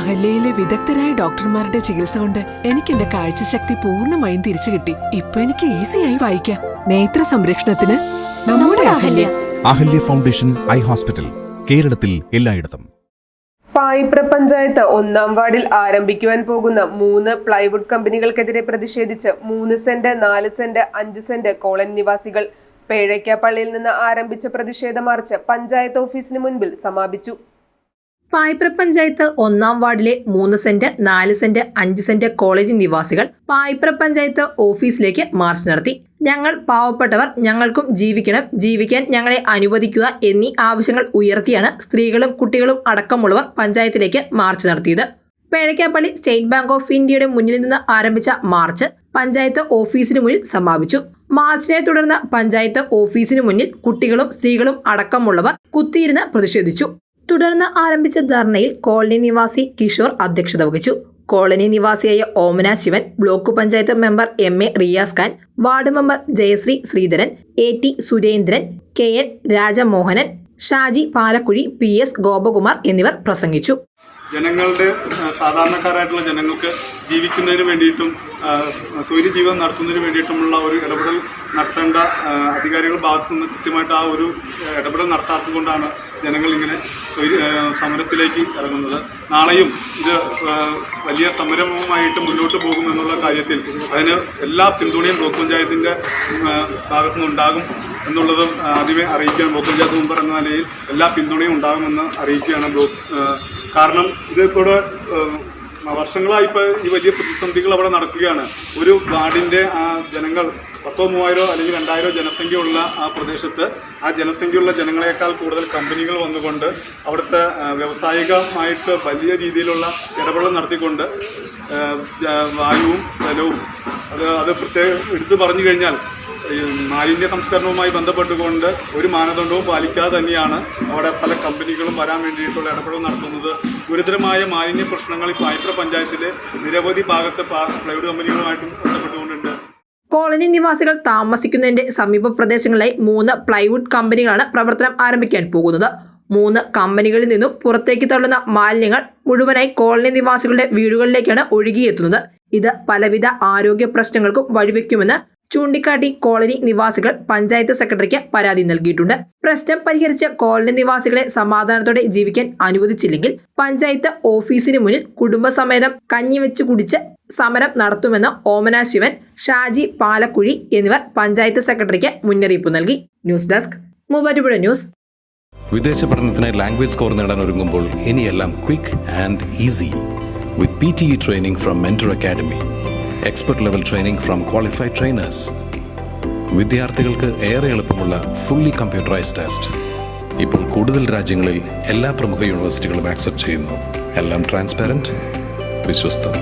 അഹല്യയിലെ വിദഗ്ധരായ ഡോക്ടർമാരുടെ ചികിത്സ കൊണ്ട് എനിക്ക് എന്റെ കാഴ്ചശക്തി പൂർണമായും തിരിച്ചു കിട്ടി. ഇപ്പൊ എനിക്ക് ഈസിയായി വായിക്കാം. നേത്ര സംരക്ഷണത്തിന് നമ്മുടെ Ahalya. Ahalya foundation eye hospital കേരളത്തിൽ എല്ലായിടത്തും. പായിപ്ര പഞ്ചായത്ത് ഒന്നാം വാർഡിൽ ആരംഭിക്കുവാൻ പോകുന്ന മൂന്ന് പ്ലൈവുഡ് കമ്പനികൾക്കെതിരെ പ്രതിഷേധിച്ച് മൂന്ന് സെന്റ് നാല് സെന്റ് അഞ്ച് സെന്റ് കോളനി നിവാസികൾ പേഴയ്ക്കാപ്പള്ളിയിൽ നിന്ന് ആരംഭിച്ച പ്രതിഷേധ മാർച്ച് പഞ്ചായത്ത് ഓഫീസിന് മുൻപിൽ സമാപിച്ചു. പായ്പ്ര പഞ്ചായത്ത് ഒന്നാം വാർഡിലെ മൂന്ന് സെന്റ് നാല് സെന്റ് അഞ്ച് സെന്റ് കോളേജ് നിവാസികൾ പായ്പ്ര പഞ്ചായത്ത് ഓഫീസിലേക്ക് മാർച്ച് നടത്തി. ഞങ്ങൾ പാവപ്പെട്ടവർ ഞങ്ങൾക്കും ജീവിക്കണം ജീവിക്കാൻ ഞങ്ങളെ അനുവദിക്കുക എന്നീ ആവശ്യങ്ങൾ ഉയർത്തിയാണ് സ്ത്രീകളും കുട്ടികളും അടക്കമുള്ളവർ പഞ്ചായത്തിലേക്ക് മാർച്ച് നടത്തിയത്. പേഴക്കാപ്പള്ളി സ്റ്റേറ്റ് ബാങ്ക് ഓഫ് ഇന്ത്യയുടെ മുന്നിൽ നിന്ന് ആരംഭിച്ച മാർച്ച് പഞ്ചായത്ത് ഓഫീസിന് മുന്നിൽ സമാപിച്ചു. മാർച്ചിനെ തുടർന്ന് പഞ്ചായത്ത് ഓഫീസിന് മുന്നിൽ കുട്ടികളും സ്ത്രീകളും അടക്കമുള്ളവർ കുത്തിയിരുന്ന് പ്രതിഷേധിച്ചു. തുടർന്ന് ആരംഭിച്ച ധർണയിൽ കോളനി നിവാസി കിഷോർ അധ്യക്ഷത വഹിച്ചു. കോളനി നിവാസിയായ Omana Sivan block panchayat member M A Riyas Khan ward member Jayasree Sreedharan A T Surendran K N Rajamohanan Shaji Palakkuzhi P S Gopakumar എന്നിവർ പ്രസംഗിച്ചു. ജനങ്ങളുടെ സാധാരണക്കാരായിട്ടുള്ള ജനങ്ങൾക്ക് ജീവിക്കുന്നതിന് വേണ്ടിയിട്ടും ആ, സ്വൈര്യജീവിതം നടത്തുന്നതിന് വേണ്ടിയിട്ടുമുള്ള ഒരു ഇടപെടൽ നടത്തേണ്ട അധികാരികൾ ഭാഗത്തു നിന്ന് കൃത്യമായിട്ട് ആ ഒരു ഇടപെടൽ നടത്താത്തത് കൊണ്ടാണ് ജനങ്ങൾ ഇങ്ങനെ സമരത്തിലേക്ക് ഇറങ്ങുന്നത്. നാളെയും ഇത് വലിയ സമരവുമായിട്ട് മുന്നോട്ട് പോകുമെന്നുള്ള കാര്യത്തിൽ അതിന് എല്ലാ പിന്തുണയും ബ്ലോക്ക് പഞ്ചായത്തിന്റെ ഭാഗത്തു നിന്നുണ്ടാകും എന്നുള്ളതും ആദ്യമേ അറിയിക്കുകയാണ്. ബ്ലോക്ക് പഞ്ചായത്ത് മുമ്പ് എന്ന നിലയിൽ എല്ലാ പിന്തുണയും ഉണ്ടാകുമെന്ന് അറിയിക്കുകയാണ് ബ്ലോക്ക് കാരണം ഇതിപ്പോൾ വർഷങ്ങളായി ഇപ്പോൾ ഈ വലിയ പ്രതിസന്ധികൾ അവിടെ നടക്കുകയാണ്. ഒരു വാർഡിന്റെ ജനങ്ങൾ പത്തോ മൂവായിരോ അല്ലെങ്കിൽ രണ്ടായിരോ ജനസംഖ്യയുള്ള ആ പ്രദേശത്ത് ആ ജനസംഖ്യയുള്ള ജനങ്ങളെക്കാൾ കൂടുതൽ കമ്പനികൾ വന്നുകൊണ്ട് അവിടുത്തെ വ്യവസായികമായിട്ട് വലിയ രീതിയിലുള്ള ഇടപെടൽ നടത്തിക്കൊണ്ട് വായുവും ജലവും അത് അത് പ്രത്യേകം എടുത്തു പറഞ്ഞു കഴിഞ്ഞാൽ മാലിന്യ സംസ്കരണവുമായി ബന്ധപ്പെട്ടുകൊണ്ട് ഒരു മാനദണ്ഡവും പാലിക്കാതെ തന്നെയാണ് അവിടെ പല കമ്പനികളും വരാൻ വേണ്ടിയിട്ടുള്ള ഇടപെടൽ നടത്തുന്നത്. ഗുരുതരമായ മാലിന്യ പ്രശ്നങ്ങൾ പായത്ര പഞ്ചായത്തിലെ നിരവധി ഭാഗത്തെ പ്ലൈവുഡ് കമ്പനികളുമായിട്ടും കോളനി നിവാസികൾ താമസിക്കുന്നതിന്റെ സമീപ പ്രദേശങ്ങളിലായി മൂന്ന് പ്ലൈവുഡ് കമ്പനികളാണ് പ്രവർത്തനം ആരംഭിക്കാൻ പോകുന്നത്. മൂന്ന് കമ്പനികളിൽ നിന്നും പുറത്തേക്ക് തള്ളുന്ന മാലിന്യങ്ങൾ മുഴുവനായി കോളനി നിവാസികളുടെ വീടുകളിലേക്കാണ് ഒഴുകിയെത്തുന്നത്. ഇത് പലവിധ ആരോഗ്യ പ്രശ്നങ്ങൾക്കും വഴിവെക്കുമെന്ന് ചൂണ്ടിക്കാട്ടി കോളനി നിവാസികൾ പഞ്ചായത്ത് സെക്രട്ടറിക്ക് പരാതി നൽകിയിട്ടുണ്ട്. പ്രശ്നം പരിഹരിച്ച കോളനി നിവാസികളെ സമാധാനത്തോടെ ജീവിക്കാൻ അനുവദിച്ചില്ലെങ്കിൽ പഞ്ചായത്ത് ഓഫീസിന് മുന്നിൽ കുടുംബസമേതം കഞ്ഞിവെച്ച് കുടിച്ച് സമരം നടത്തുമെന്ന് ഓമന ശിവൻ ഷാജി പാലക്കുഴി എന്നിവർ പഞ്ചായത്ത് സെക്രട്ടറിക്ക് മുന്നറിയിപ്പ് നൽകി. News desk Muvattupuzha news. വിദേശ പഠനത്തിന് ലാംഗ്വേജ് സ്കോർ നേടാൻ ഒരുങ്ങുമ്പോൾ ഇനിയെല്ലാം quick and easy with P T E training from Mentor Academy expert level training from qualified trainers വിദ്യാർത്ഥികൾക്ക് ഏറെ എളുപ്പമുള്ള ഫുള്ളി കമ്പ്യൂട്ടറൈസ്ഡ് ടെസ്റ്റ് ഇപ്പോൾ കൂടുതൽ രാജ്യങ്ങളിൽ എല്ലാ പ്രമുഖ യൂണിവേഴ്സിറ്റികളും ആക്സെപ്റ്റ് ചെയ്യുന്നു. എല്ലാം ട്രാൻസ്പെറന്റ് വിശ്വസ്തം.